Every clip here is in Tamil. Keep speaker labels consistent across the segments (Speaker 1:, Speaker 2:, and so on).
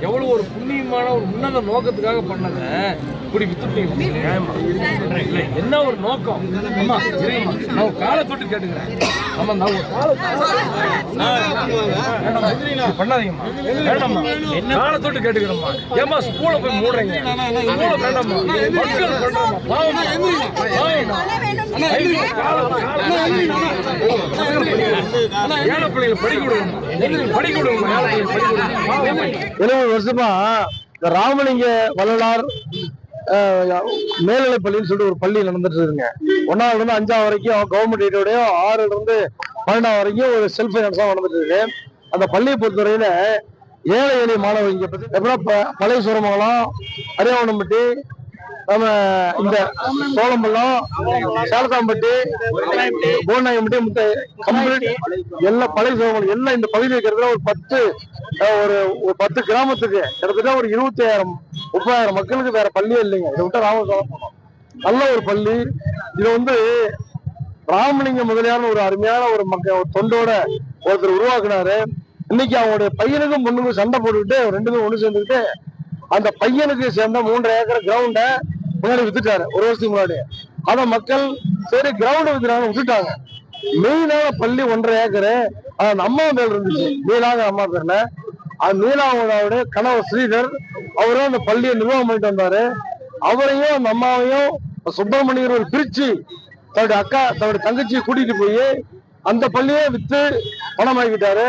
Speaker 1: எவ்வளவு ஒரு ஒரு உன்னத நோக்கத்துக்காக பண்ணத இப்படி வித்துட்டீங்க நியாயமா? இல்ல என்ன ஒரு நோக்கம்? அம்மா சரிங்கம்மா நான் ஒரு காலை தொட்டு கேட்டுக்கிறேன். ஆமா நான் ஒரு காலை வேண்டாம்மா, இப்படி பண்ணாதீங்கம்மா. வேண்டாம்மா. காலை தொட்டு கேட்டுக்கிறேம்மா. ஏமா ஸ்கூல போய் மூடுறீங்க. ஸ்கூல வேண்டாம்மா. மக்கள் பாவம் பாவம் ஏழை பிள்ளைகளை படிக்க விடுங்க படிக்க விடுங்க ஏழை பிள்ளைகளை படிக்க.
Speaker 2: எழுபது வருஷமா இந்த ராமலிங்க வள்ளலார் அஹ், பள்ளின்னு சொல்லிட்டு ஒரு பள்ளி நடந்துட்டு இருக்குங்க. ஒன்னாவதுல இருந்து அஞ்சாவது வரைக்கும் கவர்மெண்ட் எய்டோடய ஆறுல இருந்து பன்னெண்டாவது வரைக்கும் ஒரு செல்ஃப் ஃபைனான்ஸா நடந்துட்டு இருக்கு. அந்த பள்ளியை பொறுத்தவரையில ஏழை எளிய மாணவர்கள் இங்க பத்தி எப்படின்னா ப- பழைய சுரமங்கலம் அரியாவனம்பட்டி நம்ம இந்த சோளம்பள்ளம் சேலத்தாம்பட்டி போனாயம்பட்டி முத்த கம்ப்ளீட் எல்லா பழைய சோழமங்கலம் எல்லாம் இந்த பகுதியில் இருக்கிறதுல ஒரு பத்து ஒரு ஒரு பத்து கிராமத்துக்கு கிட்டத்தட்ட ஒரு இருபத்தி ஆயிரம் முப்பதாயிரம் மக்களுக்கு வேற பள்ளியே இல்லைங்க. இதை விட்டா ராமசோழம் நல்ல ஒரு பள்ளி. இது வந்து ராமலிங்க முதலியான ஒரு அருமையான ஒரு மக்க ஒரு தொண்டோட ஒருத்தர் உருவாக்குனாரு. இன்னைக்கு அவங்களுடைய பையனுக்கும் பொண்ணுக்கும் சண்டை போட்டுக்கிட்டு ரெண்டுமே ஒன்று சேர்ந்துக்கிட்டு அந்த பையனுக்கு சேர்ந்த மூன்றரை ஏக்கர் கிரவுண்டை முன்னாடி வித்துட்டாரு. ஒரு வருஷத்துக்கு முன்னாடி. ஆனா மக்கள் சரி கிரவுண்ட் வித்துறாங்க விட்டுட்டாங்க மெயினான பள்ளி ஒன்றரை ஏக்கரு. அது அம்மா பேர் இருந்துச்சு. மீனாங்க அம்மா பேர்ல அது மீனாவோட கணவர் ஸ்ரீதர் அவரும் அந்த பள்ளியை நிர்வாகம் பண்ணிட்டு வந்தாரு. அவரையும் அந்த அம்மாவையும் சுப்பிரமணியர் பிரிச்சு தன்னுடைய அக்கா தன்னுடைய தங்கச்சியை கூட்டிட்டு போய் அந்த பள்ளியே வித்து பணமாக்கிட்டாரு.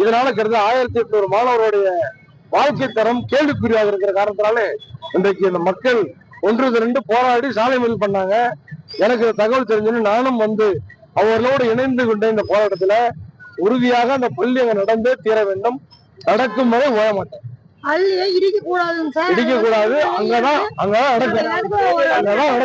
Speaker 2: இதனால கிட்டத்தட்ட ஆயிரத்தி எட்நூறு மாணவருடைய வாழ்க்கை தரம் கேள்விக்குறியாக இருக்கிற காரணத்தினால இன்றைக்கு இந்த மக்கள் ஒன்று ரெண்டு போராடி சாலை மேல் பண்ணாங்க. எனக்கு தகவல் தெரிஞ்சோன்னு நானும் வந்து அவர்களோடு இணைந்து கொண்ட இந்த போராட்டத்துல உறுதியாக அந்த பள்ளி அங்க நடந்தே தீர வேண்டும். நடக்கும் வரை ஓய மாட்டேன். இடிக்க கூடாது அங்கதான் அங்கதான் நடக்கும். அங்கதான் நடக்கும்.